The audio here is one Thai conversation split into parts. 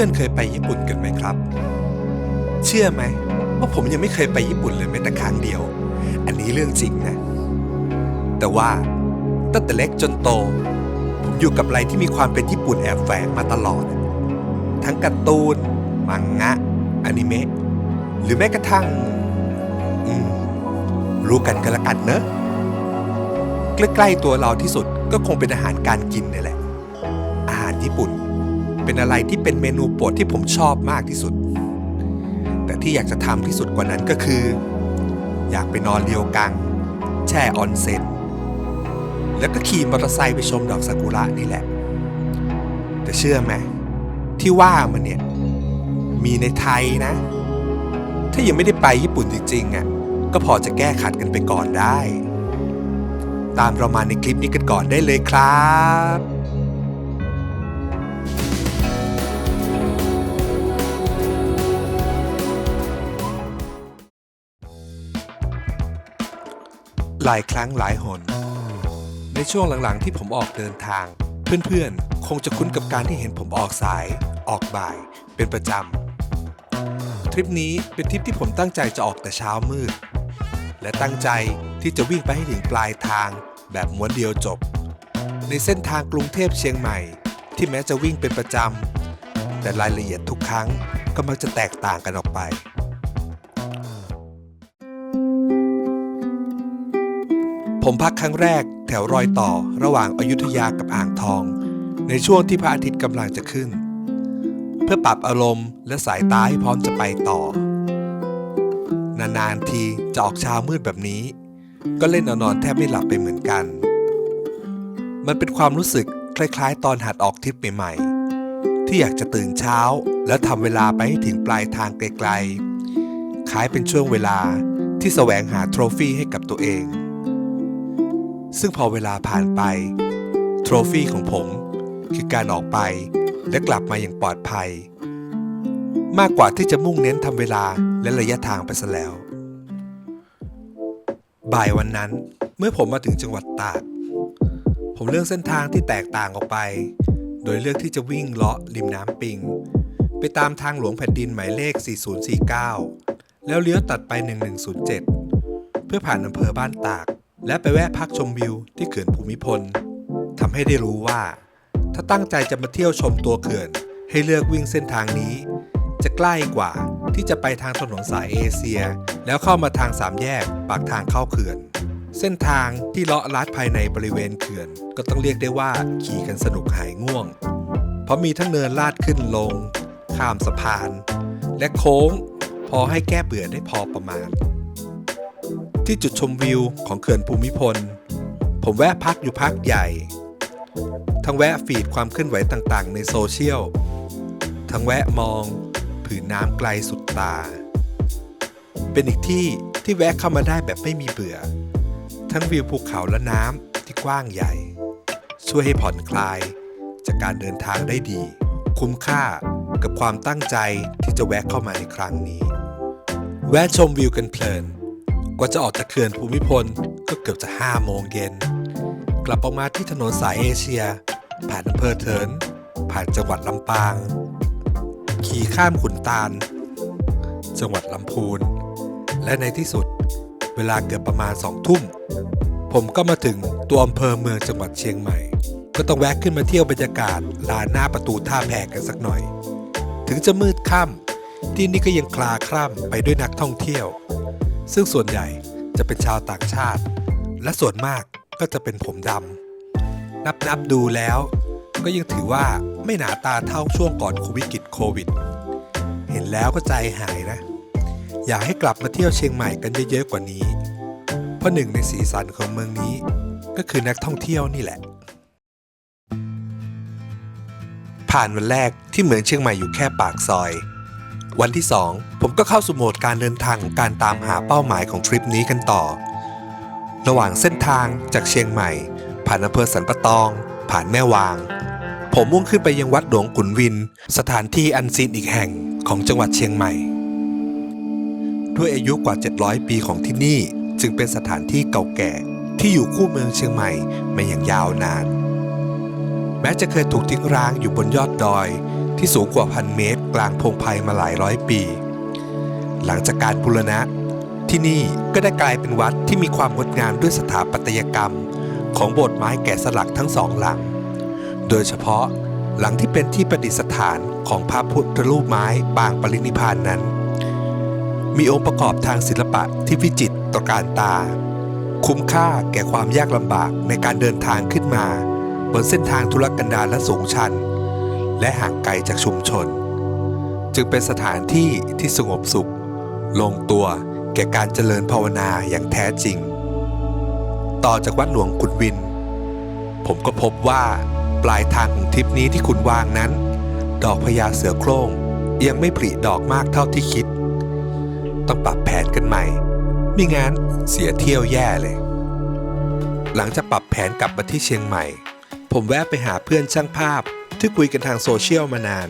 พื่อนๆเคยไปญี่ปุ่นกันไหมครับ เชื่อไหมว่าผมยังไม่เคยไปญี่ปุ่นเลยแม้แต่ครั้งเดียว อันนี้เรื่องจริงนะ แต่ว่าตั้งแต่เล็กจนโต ผมอยู่กับอะไรที่มีความเป็นญี่ปุ่นแอบแฝงมาตลอด ทั้งการ์ตูน มังงะ อนิเมะ หรือแม้กระทั่ง อืม รู้กันกันละกันเนอะ ใกล้ๆตัวเราที่สุดก็คงเป็นอาหารการกินนี่แหละ อาหารญี่ปุ่น เป็นอะไรที่เป็นเมนูโปรดที่ผมชอบมากที่สุด แต่ที่อยากจะทำที่สุดกว่านั้นก็คือ อยากไปนอนเรียวกัง แช่ออนเซ็นแล้วก็ขี่มอเตอร์ไซค์ไปชมดอกซากุระนี่แหละ แต่เชื่อไหมที่ว่ามันเนี่ย มีในไทยนะ ถ้ายังไม่ได้ไปญี่ปุ่นจริงๆอะก็พอจะแก้ขัดกันไปก่อนได้ ตามเรามาในคลิปนี้กันก่อนได้เลยครับ หลายครั้งหลายหน ในช่วงหลังๆที่ผมออกเดินทาง เพื่อนๆ คงจะคุ้นกับการที่เห็นผมออกสาย ออกบ่าย เป็นประจำ ทริปนี้เป็นทริปที่ผมตั้งใจจะออกแต่เช้ามืด และตั้งใจที่จะวิ่งไปให้ถึงปลายทาง แบบม้วนเดียวจบ ในเส้นทางกรุงเทพเชียงใหม่ ที่แม้จะวิ่งเป็นประจำแต่รายละเอียดทุกครั้งก็มักจะแตกต่างกันออกไป ผมพักครั้งแรกแถวรอยต่อระหว่างอายุทยากับอ่างทอง ในช่วงที่พระอาทิตย์กำลังจะขึ้น เพื่อปรับอารมณ์และสายตาให้พร้อมจะไปต่อ นานๆทีจะออกเช้ามืดแบบนี้ ก็เล่นเอานอนแทบไม่หลับไปเหมือนกัน มันเป็นความรู้สึกคล้ายๆ ตอนหัดออกทริปใหม่ๆ ที่อยากจะตื่นเช้า แล้วทำเวลาไปให้ถึงปลายทางไกลๆคล้ายเป็นช่วงเวลาที่แสวงหาโทรฟี่ให้กับตัวเอง ซึ่งพอเวลาผ่านไป โทรฟี่ของผมคือการออกไปและกลับมาอย่างปลอดภัย มากกว่าที่จะมุ่งเน้นทำเวลาและระยะทางไปซะแล้ว บ่ายวันนั้นเมื่อผมมาถึงจังหวัดตาก ผมเลือกเส้นทางที่แตกต่างออกไป โดยเลือกที่จะวิ่งเลาะริมน้ำปิง ไปตามทางหลวงแผ่นดินหมายเลข 4049 แล้วเลี้ยวตัดไป 1107 เพื่อผ่านอำเภอบ้านตาก และไปแวะพักชมวิวที่เขื่อนภูมิพลทำให้ได้รู้ว่า ถ้าตั้งใจจะมาเที่ยวชมตัวเขื่อน ให้เลือกวิ่งเส้นทางนี้ จะใกล้กว่าที่จะไปทางถนนสายเอเชีย แล้วเข้ามาทางสามแยกปากทางเข้าเขื่อน เส้นทางที่เลาะลัดภายในบริเวณเขื่อน ก็ต้องเรียกได้ว่าขี่กันสนุกหายง่วง เพราะมีทั้งเนินลาดขึ้นลง ข้ามสะพาน และโค้ง พอให้แก้เบื่อได้พอประมาณ ที่จุดชมวิวของเขื่อนภูมิพล ผมแวะพักอยู่พักใหญ่ ทั้งแวะฟีดความเคลื่อนไหวต่างๆ ในโซเชียล ทั้งแวะมองผืนน้ำไกลสุดตา เป็นอีกที่ที่แวะเข้ามาได้แบบไม่มีเบื่อ ทั้งวิวภูเขาและน้ำที่กว้างใหญ่ ช่วยให้ผ่อนคลายจากการเดินทางได้ดี คุ้มค่ากับความตั้งใจที่จะแวะเข้ามาในครั้งนี้ แวะชมวิวกันเพลิน กว่าจะออกจากเขื่อนภูมิพลก็เกือบจะห้าโมงเย็น กลับออกมาที่ถนนสายเอเชีย ผ่านอำเภอเถิน ผ่านจังหวัดลำปาง ขี่ข้ามขุนตาล จังหวัดลำพูน และในที่สุดเวลาเกือบประมาณสองทุ่ม ผมก็มาถึงตัวอำเภอเมืองจังหวัดเชียงใหม่ ก็ต้องแวะขึ้นมาเที่ยวบรรยากาศลานหน้าประตูท่าแพกันสักหน่อย ถึงจะมืดค่ำที่นี่ก็ยังคลาคล่ำไปด้วยนักท่องเที่ยว ซึ่งส่วนใหญ่จะเป็นชาวต่างชาติ และส่วนมากก็จะเป็นผมดำนับนับดูแล้ว ก็ยังถือว่าไม่หนาตาเท่าช่วงก่อนโควิกฤตโควิด เห็นแล้วก็ใจหายนะ อยากให้กลับมาเที่ยวเชียงใหม่กันเยอะๆกว่านี้ เพราะหนึ่งในสีสันของเมืองนี้ ก็คือนักท่องเที่ยวนี่แหละ ผ่านวันแรกที่เหมืองเชียงใหม่อยู่แค่ปากซอย วันที่ 2 ผมก็เข้าสู่โหมดการเดินทางของการตามหาเป้าหมายของทริปนี้กันต่อ ระหว่างเส้นทางจากเชียงใหม่ ผ่านอำเภอสันปะตอง ผ่านแม่วาง ผมมุ่งขึ้นไปยังวัดหลวงขุนวิน สถานที่อันซีนอีกแห่งของจังหวัดเชียงใหม่ ด้วยอายุกว่า 700 ปีของที่นี่ จึงเป็นสถานที่เก่าแก่ที่อยู่คู่เมืองเชียงใหม่มาอย่างยาวนาน แม้จะเคยถูกทิ้งร้างอยู่บนยอดดอย ที่สูงกว่าพันเมตร กลางพงไพมาหลายร้อยปี หลังจากการบูรณะ ที่นี่ก็ได้กลายเป็นวัดที่มีความงดงามด้วยสถาปัตยกรรม ของโบสถ์ไม้แกะสลักทั้งสองหลัง โดยเฉพาะหลังที่เป็นที่ประดิษฐานของพระพุทธรูปไม้ปางปรินิพานนั้น มีองค์ประกอบทางศิลปะที่วิจิตรตระการตา คุ้มค่าแก่ความยากลำบากในการเดินทางขึ้นมา บนเส้นทางธุรกันดารและสูงชัน และห่างไกลจากชุมชน จึงเป็นสถานที่ที่สงบสุข ลงตัวแก่การเจริญภาวนาอย่างแท้จริง ต่อจากวัดหลวงขุนวิน ผมก็พบว่าปลายทางของทริปนี้ที่คุณวางนั้น ดอกพญาเสือโคร่งยังไม่ผลิดอกมากเท่าที่คิด ต้องปรับแผนกันใหม่ไม่งั้นเสียเที่ยวแย่เลย หลังจากปรับแผนกลับมาที่เชียงใหม่ ผมแวะไปหาเพื่อนช่างภาพที่คุยกันทางโซเชียลมานาน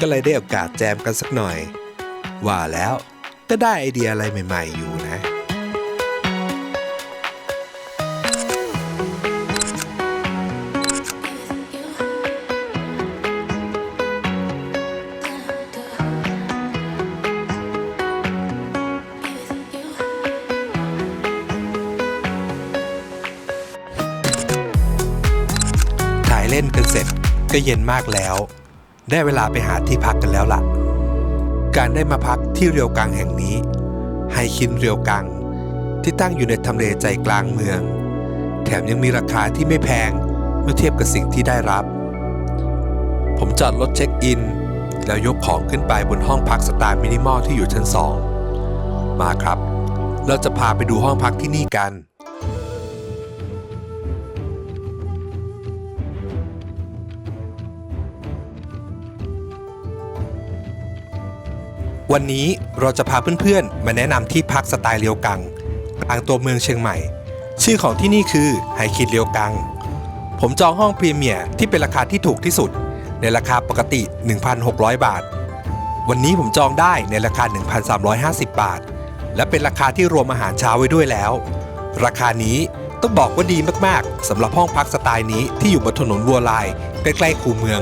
ก็เลยได้โอกาสแจมกันสักหน่อย ว่าแล้วก็ได้ไอเดียอะไรใหม่ ๆ อยู่นะ ล่นกันเสร็จก็เย็นมากแล้ว ได้เวลาไปหาที่พักกันแล้วล่ะ การได้มาพักที่เรียวกังแห่งนี้ไฮคินเรียวกัง ที่ตั้งอยู่ในทำเลใจกลางเมือง แถมยังมีราคาที่ไม่แพงเมื่อเทียบกับสิ่งที่ได้รับ ผมจอดรถเช็คอิน แล้วยกของขึ้นไปบนห้องพักสไตล์มินิมอลที่อยู่ชั้นสองมาครับ เราจะพาไปดูห้องพักที่นี่กัน วันนี้เราจะพาเพื่อนๆ มาแนะนำที่พักสไตล์เรียวกังกลางตัวเมืองเชียงใหม่ ชื่อของที่นี่คือไฮคิดเรียวกัง ผมจองห้องพรีเมียร์ที่เป็นราคาที่ถูกที่สุด ในราคาปกติ 1,600 บาท วันนี้ผมจองได้ในราคา 1,350 บาท และเป็นราคาที่รวมอาหารเช้าไว้ด้วยแล้ว ราคานี้ต้องบอกว่าดีมากๆสำหรับห้องพักสไตล์นี้ที่อยู่บนถนนวัวลายใกล้ๆคูเมือง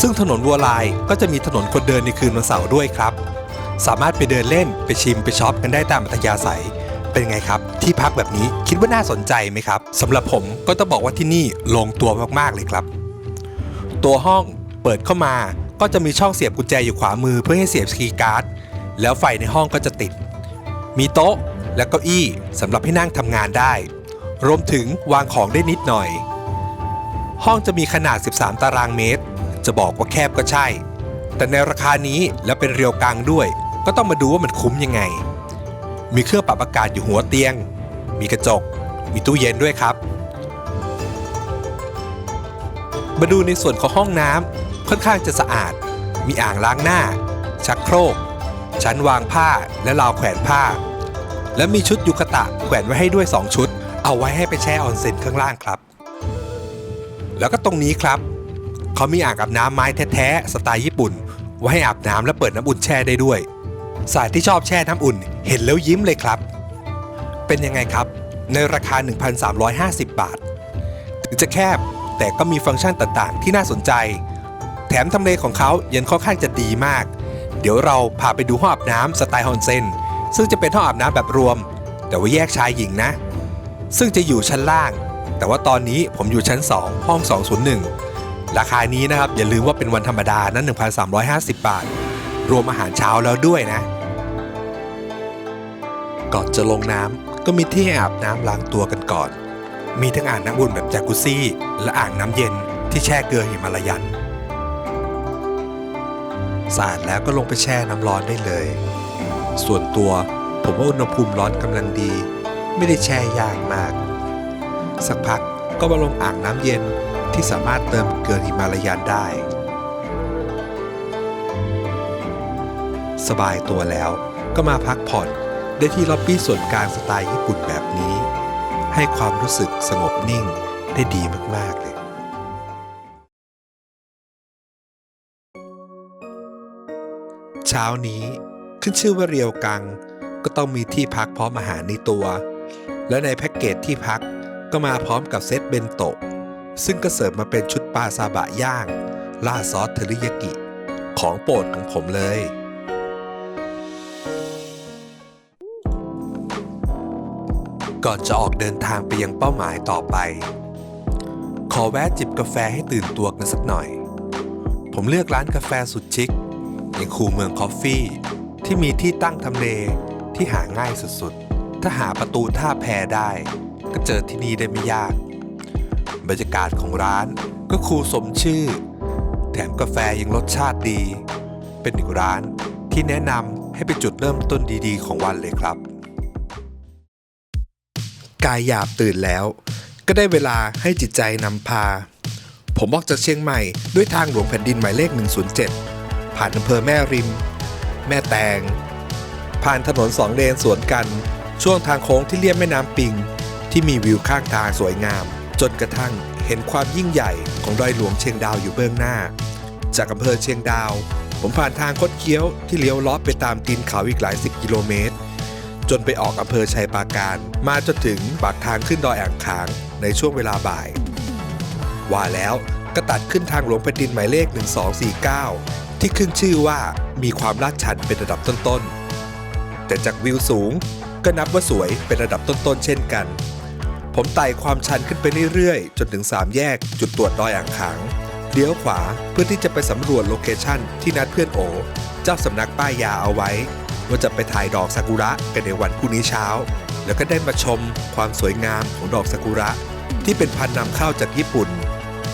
ซึ่งถนนวัวลายก็จะมีถนนคนเดินในคืนวันเสาร์ด้วยครับ สามารถไปเดินเล่นไปชิมไปช็อปกันได้ตามอัธยาศัย เป็นไงครับ ที่พักแบบนี้คิดว่าน่าสนใจไหมครับสำหรับผมก็ต้องบอกว่าที่นี่ลงตัวมากๆเลยครับ ตัวห้องเปิดเข้ามาก็จะมีช่องเสียบกุญแจอยู่ขวามือเพื่อให้เสียบคีย์การ์ดแล้วไฟในห้องก็จะติด มีโต๊ะและเก้าอี้สำหรับให้นั่งทำงานได้ รวมถึงวางของได้นิดหน่อย ห้องจะมีขนาด 13 ตารางเมตร จะบอกว่าแคบก็ใช่ แต่ในราคานี้แล้วเป็นเรียวกังด้วย ก็ต้องมาดูว่ามันคุ้มยังไง มีเครื่องปรับอากาศอยู่หัวเตียง มีกระจก มีตู้เย็นด้วยครับ มาดูในส่วนของห้องน้ำค่อนข้างจะสะอาด มีอ่างล้างหน้า ชักโครก ชั้นวางผ้าและราวแขวนผ้า และมีชุดยูคตะแขวนไว้ให้ด้วย 2 ชุด เอาไว้ให้ไปแช่ออนเซ็นข้างล่างครับ แล้วก็ตรงนี้ครับเขามีอ่างอาบน้ำไม้แท้ๆสไตล์ญี่ปุ่น ไว้ให้อาบน้ำและเปิดน้ำอุ่นแช่ได้ด้วย สายที่ชอบแช่น้ำอุ่น เห็นแล้วยิ้มเลยครับ เป็นยังไงครับ ในราคา 1,350 บาท ถึงจะแคบแต่ก็มีฟังก์ชันต่างๆ ที่น่าสนใจ แถมทำเลของเขายังค่อนข้างจะดีมาก เดี๋ยวเราพาไปดูห้องอาบน้ำสไตล์ฮอนเซนซึ่งจะเป็นห้องอาบน้ำแบบรวม แต่ว่าแยกชายหญิงนะ ซึ่งจะอยู่ชั้นล่าง แต่ว่าตอนนี้ผมอยู่ชั้น 2 ห้อง 201 ราคานี้นะครับอย่าลืมว่าเป็นวันธรรมดานั้น 1,350 บาท รวมอาหารเช้าแล้วด้วยนะ ก่อนจะลงน้ำก็มีที่ให้อาบน้ำล้างตัวกันก่อน มีทั้งอ่างน้ำอุ่นแบบจากุซซี่ และอ่างน้ำเย็นที่แช่เกลือหิมาลายันสะอาดแล้วก็ลงไปแช่น้ำร้อนได้เลย ส่วนตัวผมว่าอุณหภูมิร้อนกำลังดี ไม่ได้แช่ยากมาก สักพักก็มาลงอ่างน้ำเย็นที่สามารถเติมเกลือหิมาลายันได้ สบายตัวแล้วก็มาพักผ่อน ได้ที่ล็อบบี้ส่วนกลางสไตล์ญี่ปุ่นแบบนี้ ให้ความรู้สึกสงบนิ่งได้ดีมาก ๆ เลย เช้านี้ขึ้นชื่อว่าเรียวกัง ก็ต้องมีที่พักพร้อมอาหารในตัว และในแพ็กเกจที่พักก็มาพร้อมกับเซตเบนโตะซึ่งก็เสิร์ฟมาเป็นชุดปลาซาบะย่างราซอสเทริยากิ ของโปรดของผมเลย ก่อนจะออกเดินทางไปยังเป้าหมายต่อไป ขอแวะจิบกาแฟให้ตื่นตัวกันสักหน่อย ผมเลือกร้านกาแฟสุดชิคอย่างคูเมืองคอฟฟี่ ที่มีที่ตั้งทำเลที่หาง่ายสุดๆ ถ้าหาประตูท่าแพได้ ก็เจอที่นี่ได้ไม่ยาก บรรยากาศของร้านก็คูสมชื่อ แถมกาแฟยังรสชาติดี เป็นอีกร้านที่แนะนำให้เป็นจุดเริ่มต้นดีๆ ของวันเลยครับ กายหยาบตื่นแล้ว ก็ได้เวลาให้จิตใจนำพา ผมออกจากเชียงใหม่ด้วยทางหลวงแผ่นดินหมายเลข 107 ผ่านอำเภอแม่ริม แม่แตง ผ่านถนนสองเลนสวนกัน ช่วงทางโค้งที่เลียบแม่น้ำปิง ที่มีวิวข้างทางสวยงาม จนกระทั่งเห็นความยิ่งใหญ่ของดอยหลวงเชียงดาวอยู่เบื้องหน้า จากอำเภอเชียงดาว ผมผ่านทางคดเคี้ยวที่เลี้ยวล้อไปตามตีนเขาอีกหลายสิบกิโลเมตร จนไปออกอำเภอชัยปราการ มาจนถึงปากทางขึ้นดอยอ่างขางในช่วงเวลาบ่าย ว่าแล้วก็ตัดขึ้นทางหลวงแผ่นดินหมายเลข 1249 ที่ขึ้นชื่อว่ามีความลาดชันเป็นระดับต้นๆ แต่จากวิวสูงก็นับว่าสวยเป็นระดับต้นๆ เช่นกัน ผมไต่ความชันขึ้นไปเรื่อยๆ จนถึง 3 แยกจุดตรวจดอยอ่างขางเลี้ยวขวาเพื่อที่จะไปสำรวจโลเคชั่นที่นัดเพื่อนโอ เจ้าสำนักป้ายยาเอาไว้ ว่าจะไปถ่ายดอกซากุระกันในวันพรุ่งนี้เช้า แล้วก็ได้มาชมความสวยงามของดอกซากุระ ที่เป็นพันธุ์นำเข้าจากญี่ปุ่น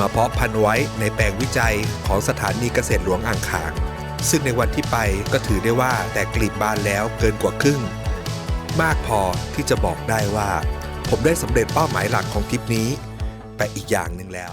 มาเพาะพันธุ์ไว้ในแปลงวิจัยของสถานีเกษตรหลวงอ่างขาง ซึ่งในวันที่ไปก็ถือได้ว่าแต่กลีบบานแล้วเกินกว่าครึ่ง มากพอที่จะบอกได้ว่า ผมได้สำเร็จเป้าหมายหลักของทริปนี้ ไปอีกอย่างหนึ่งแล้ว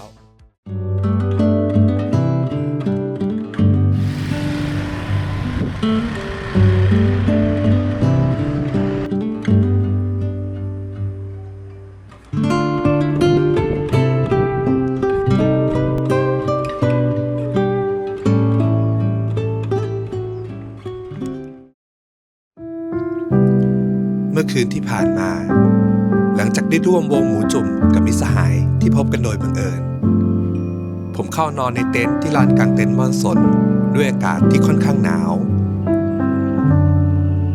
มื่อคืนที่ผ่านมา หลังจากได้ร่วมวงหมูจุ่มกับมิสหายที่พบกันโดยบังเอิญ ผมเข้านอนในเต็นท์ที่ลานกลางเต็นท์มอนสนด้วยอากาศที่ค่อนข้างหนาว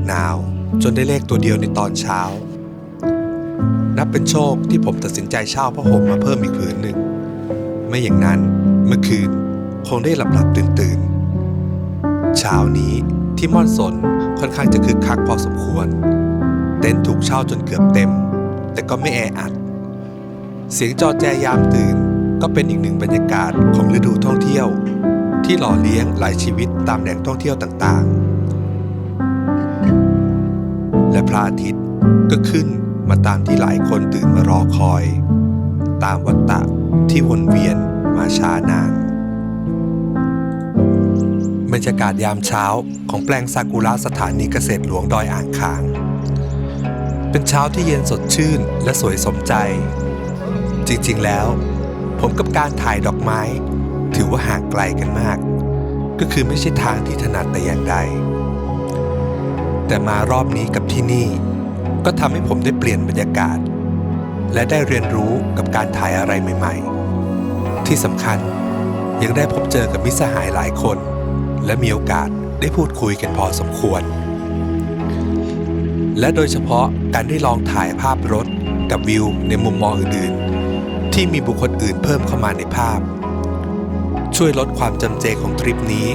หนาวจนได้เลขตัวเดียวในตอนเช้า นับเป็นโชคที่ผมตัดสินใจเช่าผ้าห่มมาเพิ่มอีกผืนหนึ่ง ไม่อย่างนั้นเมื่อคืนคงได้หลับหลับตื่นตื่นเช้านี้ที่ม่อนสนค่อนข้างจะคึกคักพอสมควร ต็นท์ถูกเช่าจนเกือบเต็ม แต่ก็ไม่แออัด เสียงจอแจยามตื่นก็เป็นอีกหนึ่งบรรยากาศของฤดูท่องเที่ยว ที่หล่อเลี้ยงหลายชีวิตตามแหล่งท่องเที่ยวต่างๆ และพระอาทิตย์ก็ขึ้นมาตามที่หลายคนตื่นมารอคอย ตามวัฏฏะที่วนเวียนมาช้านานบรรยากาศยามเช้าของแปลงซากุระสถานีเกษตรหลวงดอยอ่างขาง เป็นเช้าที่เย็นสดชื่นและสวยสมใจ จริงๆแล้ว ผมกับการถ่ายดอกไม้ ถือว่าห่างไกลกันมาก ก็คือไม่ใช่ทางที่ถนัดแต่อย่างใด แต่มารอบนี้กับที่นี่ ก็ทำให้ผมได้เปลี่ยนบรรยากาศ และได้เรียนรู้กับการถ่ายอะไรใหม่ ๆ ที่สำคัญยังได้พบเจอกับมิตรสหายหลายคน และมีโอกาสได้พูดคุยกันพอสมควร และโดยเฉพาะการได้ลองถ่ายภาพรถกับวิวในมุมมองอื่นๆ ที่มีบุคคลอื่นเพิ่มเข้ามาในภาพ ช่วยลดความจำเจของทริปนี้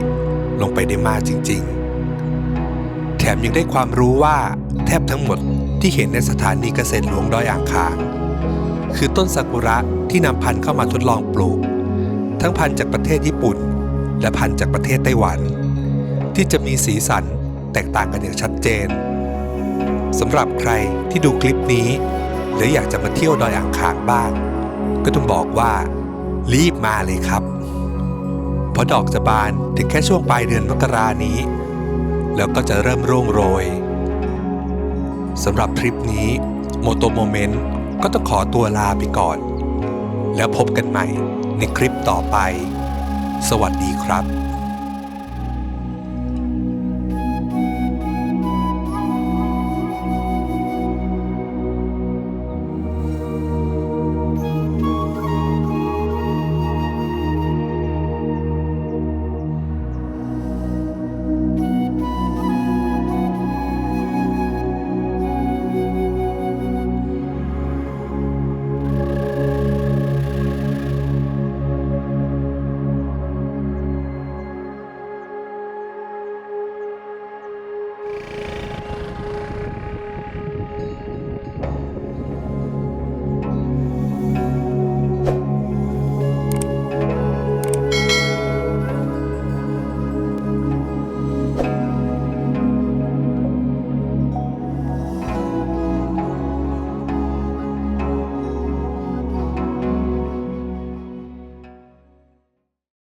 ลงไปได้มากจริง ๆ แถมยังได้ความรู้ว่าแทบทั้งหมดที่เห็นในสถานีเกษตรหลวงดอยอ่างขาง คือต้นซากุระที่นำพันธุ์เข้ามาทดลองปลูก ทั้งพันธุ์จากประเทศญี่ปุ่น และพันธุ์จากประเทศไต้หวัน ที่จะมีสีสันแตกต่างกันอย่างชัดเจน สำหรับใครที่ดูคลิปนี้ หรืออยากจะมาเที่ยวดอยอ่างขางบ้าง ก็ต้องบอกว่า รีบมาเลยครับ เพราะดอกจะบานถึงแค่ช่วงปลายเดือนมกรานี้ แล้วก็จะเริ่มร่วงโรยสำหรับทริปนี้โมโตโมเมนต์ก็ต้องขอตัวลาไปก่อน แล้วพบกันใหม่ในคลิปต่อไป สวัสดีครับ